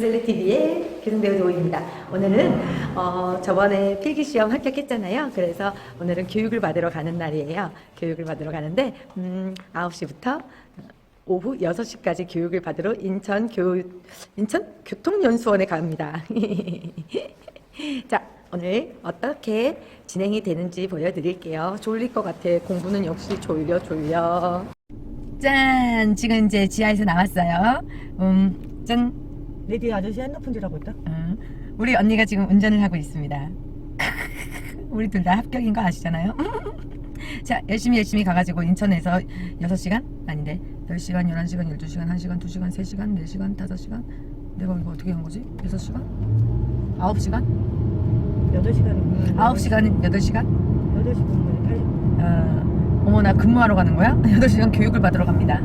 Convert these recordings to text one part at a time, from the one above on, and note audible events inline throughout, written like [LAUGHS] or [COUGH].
셀리 TV의 교정배우 도우입니다. 오늘은 어, 저번에 필기 시험 합격했잖아요. 그래서 오늘은 교육을 받으러 가는 날이에요. 교육을 받으러 가는데 음, 9시부터 오후 6시까지 교육을 받으러 인천 교 인천 교통연수원에 갑니다. [LAUGHS] 자, 오늘 어떻게 진행이 되는지 보여드릴게요. 졸릴 것 같아. 공부는 역시 졸려 졸려. 짠! 지금 이제 지하에서 나왔어요. 음, 짠! 레디 아저씨 핸드폰 지라고 있다. 응. 우리 언니가 지금 운전을 하고 있습니다. [LAUGHS] 우리 둘 다 합격인 거 아시잖아요? [LAUGHS] 자, 열심히 열심히 가가지고 인천에서 6시간? 아닌데 10시간, 11시간, 12시간, 1시간, 2시간, 3시간, 4시간, 5시간 내가 이거 어떻게 한 거지? 6시간? 9시간? 8시간 9시간은 8시간? 8시 공부에 8 어, 어머 나 근무하러 가는 거야? [LAUGHS] 8시간 교육을 받으러 갑니다.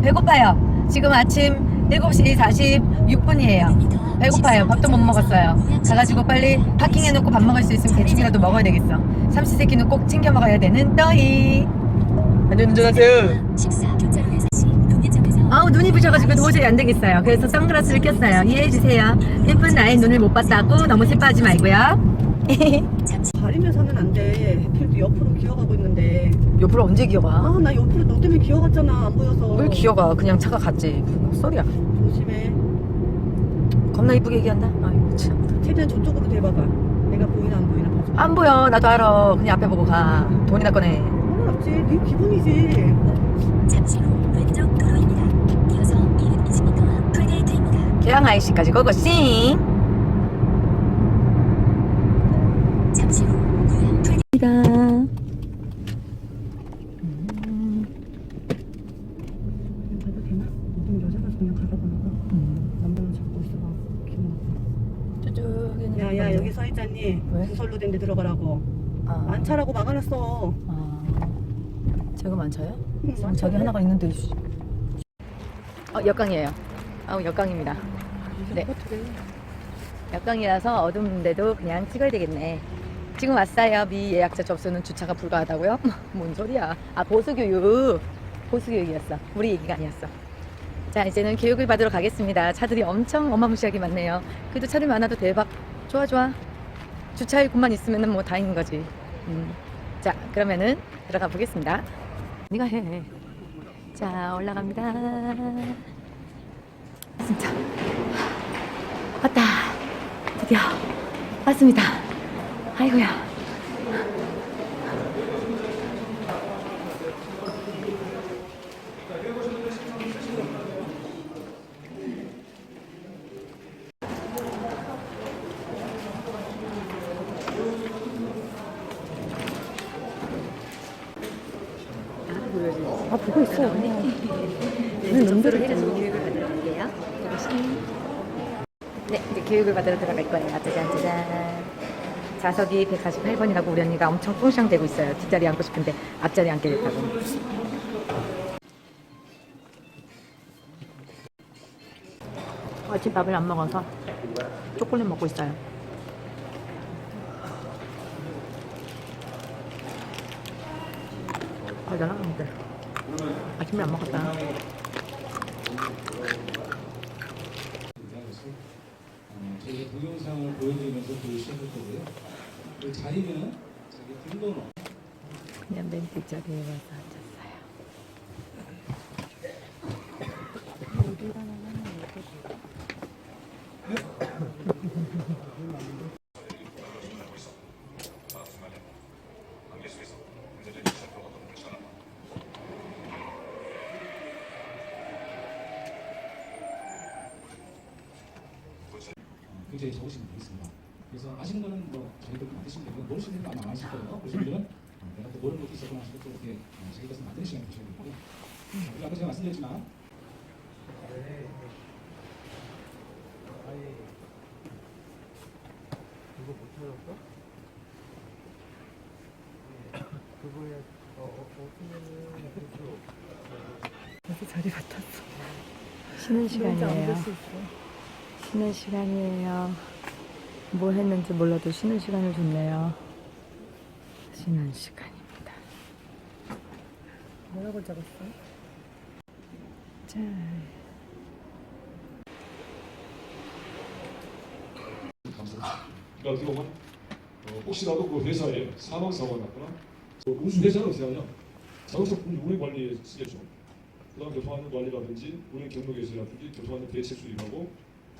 배고파요. 지금 아침 7시 46분이에요. 배고파요. 밥도 못 먹었어요. 가가지고 빨리 파킹해놓고 밥 먹을 수 있으면 대충이라도 먹어야 되겠어. 삼시세끼는 꼭 챙겨 먹어야 되는 떠이. 분기점에서 아우 눈이 부셔가지고 도저히 안 되겠어요. 그래서 선글라스를 꼈어요. 이해해주세요. 예쁜 나의 눈을 못 봤다고 너무 슬퍼하지 말고요. [LAUGHS] 잠시 가리면서는 안 돼. 필도 옆으로 기어가고 있는데. 옆으로 언제 기어가? 아, 나 옆으로 너 때문에 기어갔잖아. 안 보여서. 왜 기어가? 그냥 차가 갔지. 소리야. 조심해. 겁나 이쁘게 얘기한다. 아이고 참. 최대한 저쪽으로 대봐봐. 내가 보이나 안 보이나 봐줘. 안 보여. 나도 알아. 그냥 앞에 보고 가. 돈이나 꺼내. 몰랐지. 네 기분이지. 잠시 후 왼쪽 도로입니다. 이어서 220m 앞 톨게이트입니다. 계양 IC까지 고고싱. 잠시 후 우연 톨 입니다. 가도 되나? 어떤 여자가 그냥 가다보나 봐. 남자는 잡고 있어봐. 기분. 저쪽에는 야, 야, 여기 서 있잖니. 왜? 구설로 된 데 들어가라고. 아, 만차라고 막아놨어. 아, 저거 많쳐요? 응, 저기 하나가 있는데. 씨. 어, 역강이에요. 아우 역강입니다. 네. 어떡해. 역강이라서 어두운데도 그냥 찍어야 되겠네. 지금 왔어요. 미예약자 접수는 주차가 불가하다고요? [LAUGHS] 뭔 소리야? 아 보수교육. 보수교육이었어. 우리 얘기가 아니었어. 자 이제는 교육을 받으러 가겠습니다. 차들이 엄청 어마무시하게 많네요. 그래도 차를 많아도 대박. 좋아 좋아. 주차할 곳만 있으면 뭐 다행인 거지. 음. 자 그러면은 들어가 보겠습니다. 네가 해. 자 올라갑니다. 진짜 왔다. 드디어 왔습니다. 아이고야. 아 보고 있어. 네, nom들을 해가지고 교육을 받으러 갈게요. 네, 이제 교육을 받으러 들어갈 거예요. 짜잔, 짜잔. 좌석이 148번이라고 우리 언니가 엄청 똥샹대고 있어요. 뒷자리 앉고 싶은데 앞자리 앉게 됐다고. 아침 밥을 안 먹어서 초콜릿 먹고 있어요. 아, 나랑 근데 아침에 안 먹었다. 어, 저희가 동영상을 보여드리면서 그 시작할 거고요. 그 자리는 자기 등번호 그냥 맨 뒷자리에 와서 앉았어요. 어, 굉장히 적으시면 되겠습니다. 그래서 아시는 거는 뭐 저희들 만드시면 되고 모르시는 분은 아마 안 아실 거예요. 그래서 분들은 어, 내가 또 모르는 것도 있었구나 하시고 또 이렇게 어, 자기 것을 만드는 시간이 되셔야 되고요. 그리고 아까 제가 말씀드렸지만 벌써 자리 같았어. 쉬는 시간이에요. 쉬는 시간이에요. 뭐 했는지 몰라도 쉬는 시간을 줬네요. 쉬는 시간입니다. 뭐라고 적었어? 자, 그러니까 어떻게 보면 어, 혹시라도 그 회사에 사망 사고가 났거나 그 운수 회사는 어떻게 하냐? 자동차 운행 관리에 쓰겠죠. 그다음 교통안전 관리라든지 운행 경로 개선이라든지 교통안전 대책 수립하고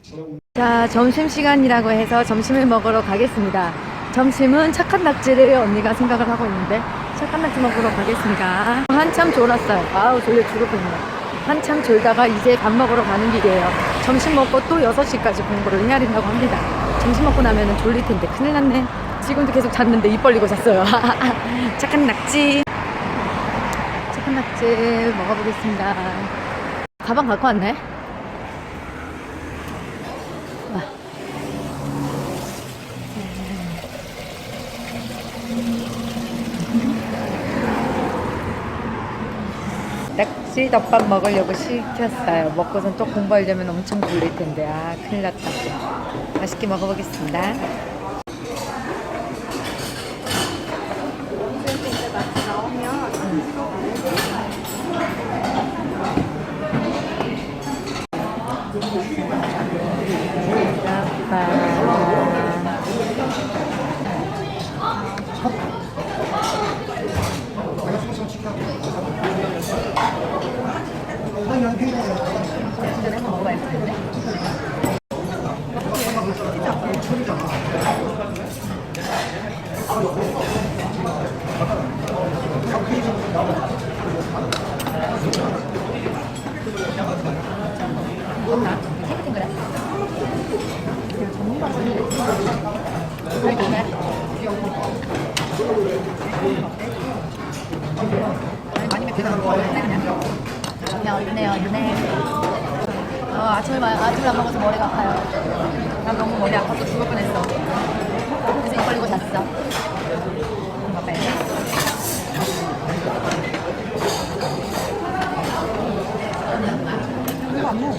차량 운 자, 점심시간이라고 해서 점심을 먹으러 가겠습니다. 점심은 착한 낙지를 언니가 생각을 하고 있는데, 착한 낙지 먹으러 가겠습니다. 한참 졸았어요. 아우, 졸려 뻔했네. 한참 졸다가 이제 밥 먹으러 가는 길이에요. 점심 먹고 또 6시까지 공부를 해야 된다고 합니다. 점심 먹고 나면 졸릴 텐데 큰일 났네. 지금도 계속 잤는데 입 벌리고 잤어요. [LAUGHS] 착한 낙지. 착한 낙지 먹어보겠습니다. 가방 갖고 왔네. 낙지 덮밥 먹으려고 시켰어요. 먹고선 또 공부하려면 엄청 졸릴 텐데. 아, 큰일 났다. 맛있게 먹어보겠습니다. 덮밥. 전에 한번 먹어봐야겠는데? 없나? 탱글탱글해? 그냥 전문가지. 많이 맵게 거 그냥. 그냥 유네요, 유네. 어, 마- 아침에 안 먹어서 머리가 아파요. 난 너무 머리 아파서 죽을 뻔했어. 그래서 입 벌리고 잤어. 먹어야지. 이거 안 먹어.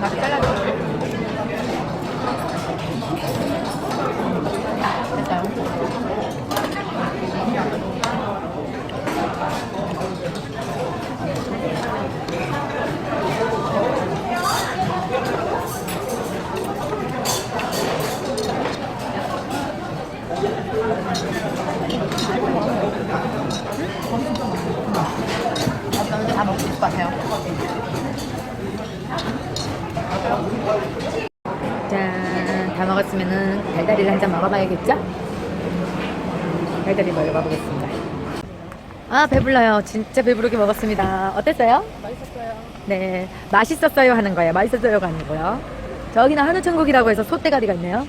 막 잘라줘. 됐어요. 아, 저는 다 먹고 싶을 것 같아요. 짠, 다 먹었으면은 달달이를 한 잔 먹어봐야겠죠? 달달이 먹어보겠습니다. 아, 배불러요. 진짜 배부르게 먹었습니다. 어땠어요? 맛있었어요. 네, 맛있었어요 하는 거예요. 맛있었어요가 아니고요. 저기는 한우천국이라고 해서 소떼가리가 있네요.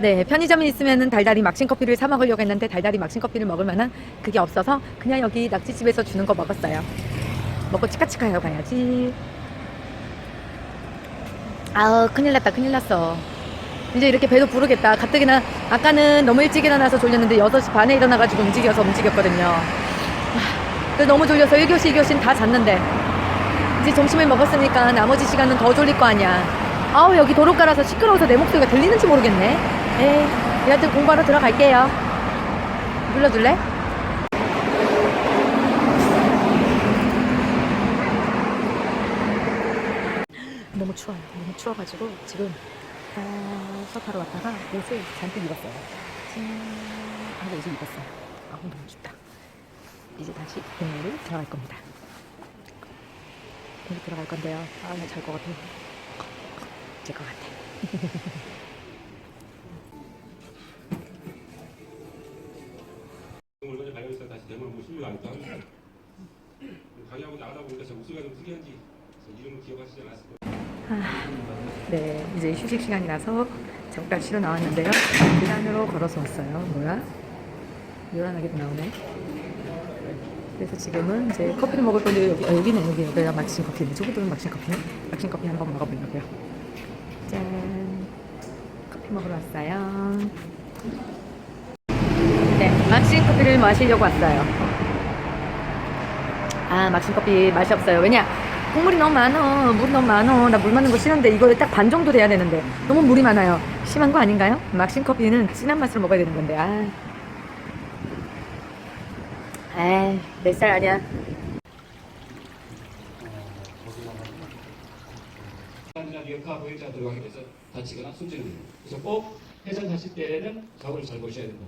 네, 편의점에 있으면은 달달이 막신 커피를 사 먹으려고 했는데 달달이 막신 커피를 먹을 만한 그게 없어서 그냥 여기 낙지집에서 주는 거 먹었어요. 먹고 치카치카하러 가야지. 아우 큰일 났다 큰일 났어. 이제 이렇게 배도 부르겠다. 가뜩이나 아까는 너무 일찍 일어나서 졸렸는데 6시 반에 일어나가지고 움직여서 움직였거든요. 아, 그래서 너무 졸려서 1교시 2교시는 다 잤는데. 이제 점심을 먹었으니까 나머지 시간은 더 졸릴 거 아니야. 아우 여기 도로가라서 시끄러워서 내 목소리가 들리는지 모르겠네 에이 여하튼 공부하러 들어갈게요 눌러둘래? 너무 추워요. 너무 추워가지고 지금 아, 수업하러 왔다가 옷을 잔뜩 입었어요. 짠 하고 옷을 입었어요. 아우 너무 춥다. 이제 다시 공부를 들어갈 겁니다. 공부 들어갈 건데요. 아, 나잘것 같아. 잘것 같아. [LAUGHS] 발견해서 다시 대물 보고 실명 안 하고 강의하고 나가다 보니까 제 목소리가 좀 특이한지 제 이름을 기억하시지 않았을 거예요. 네, 이제 휴식 시간이라서 잠깐 쉬러 나왔는데요. 계단으로 걸어서 왔어요. 뭐야? 요란하게도 나오네. 그래서 지금은 이제 커피를 먹을 건데 여기, 아, 여기는 여기 여기가 막신 커피인데 저기도 막신 커피네. 막신 커피 한번 먹어보려고요. 짠, 커피 먹으러 왔어요. 네, 막신 커피를 마시려고 왔어요. 아, 막신 커피 맛이 없어요. 왜냐? 국물이 너무 많어. 물이 너무 많어. 나 물 많은 거 싫은데 이거 딱반 정도 돼야 되는데 너무 물이 많아요. 심한 거 아닌가요? 막신 커피는 진한 맛으로 먹어야 되는 건데. 아. 에이, 몇살 아니야. 다치거나 숨지는 거예요. 그래서 꼭 회전 하실 때는 좌우를 잘 보셔야 된다.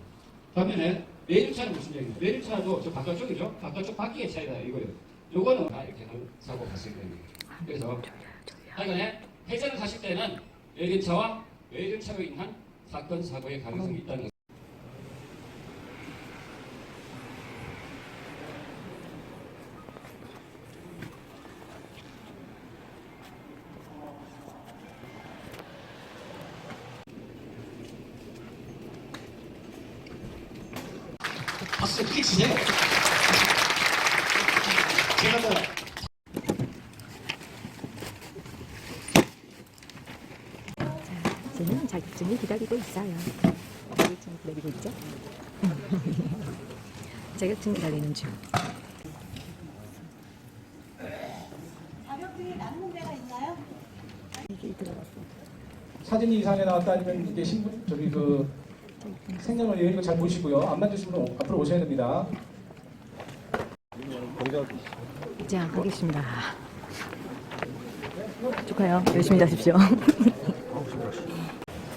반면에 내륜차는 무슨 얘기냐? 내륜차도 저 바깥쪽이죠? 바깥쪽 바퀴의 차이다 이거예요. 요거는 다 이렇게 사고 발생 되는 거예요. 그래서 하여간에 회전을 하실 때는 내륜차와 외륜차로 인한 사건 사고의 가능성이 있다는 것. 박수 크게 치세요. 제가 뭐 저는 자격증이 기다리고 있어요. 자격증 기다리고 있죠? [LAUGHS] 자격증 기다리는 중. 이게 들어갔어. 사진 이상에 나왔다 아니면 이게 신분 저기 그 생년월 일 이거 잘 보시고요. 안 맞으신 분 앞으로 오셔야 됩니다. 자, 가겠습니다. 축하해요. 열심히 자십시오. [LAUGHS]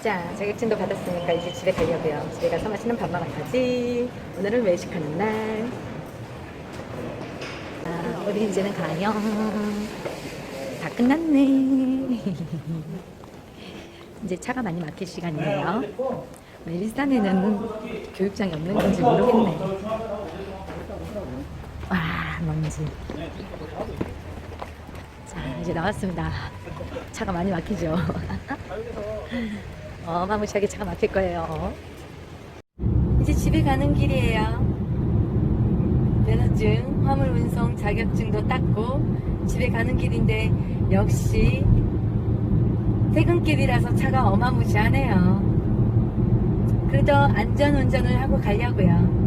자, 자격증도 받았으니까 이제 집에 가려고요. 집에 가서 맛있는 밥만 가지. 오늘은 외식하는 날. 아, 우리 이제는 가요. 다 끝났네. [LAUGHS] 이제 차가 많이 막힐 시간이에요. 왜 일산에는 교육장이 없는 건지 모르겠네. 와, 먼지. 자, 이제 나왔습니다. 차가 많이 막히죠? [LAUGHS] 어마무시하게 차가 막힐 거예요. 이제 집에 가는 길이에요. 면허증, 화물 운송 자격증도 땄고 집에 가는 길인데 역시 퇴근길이라서 차가 어마무시하네요. 그래도 안전 운전을 하고 가려고요.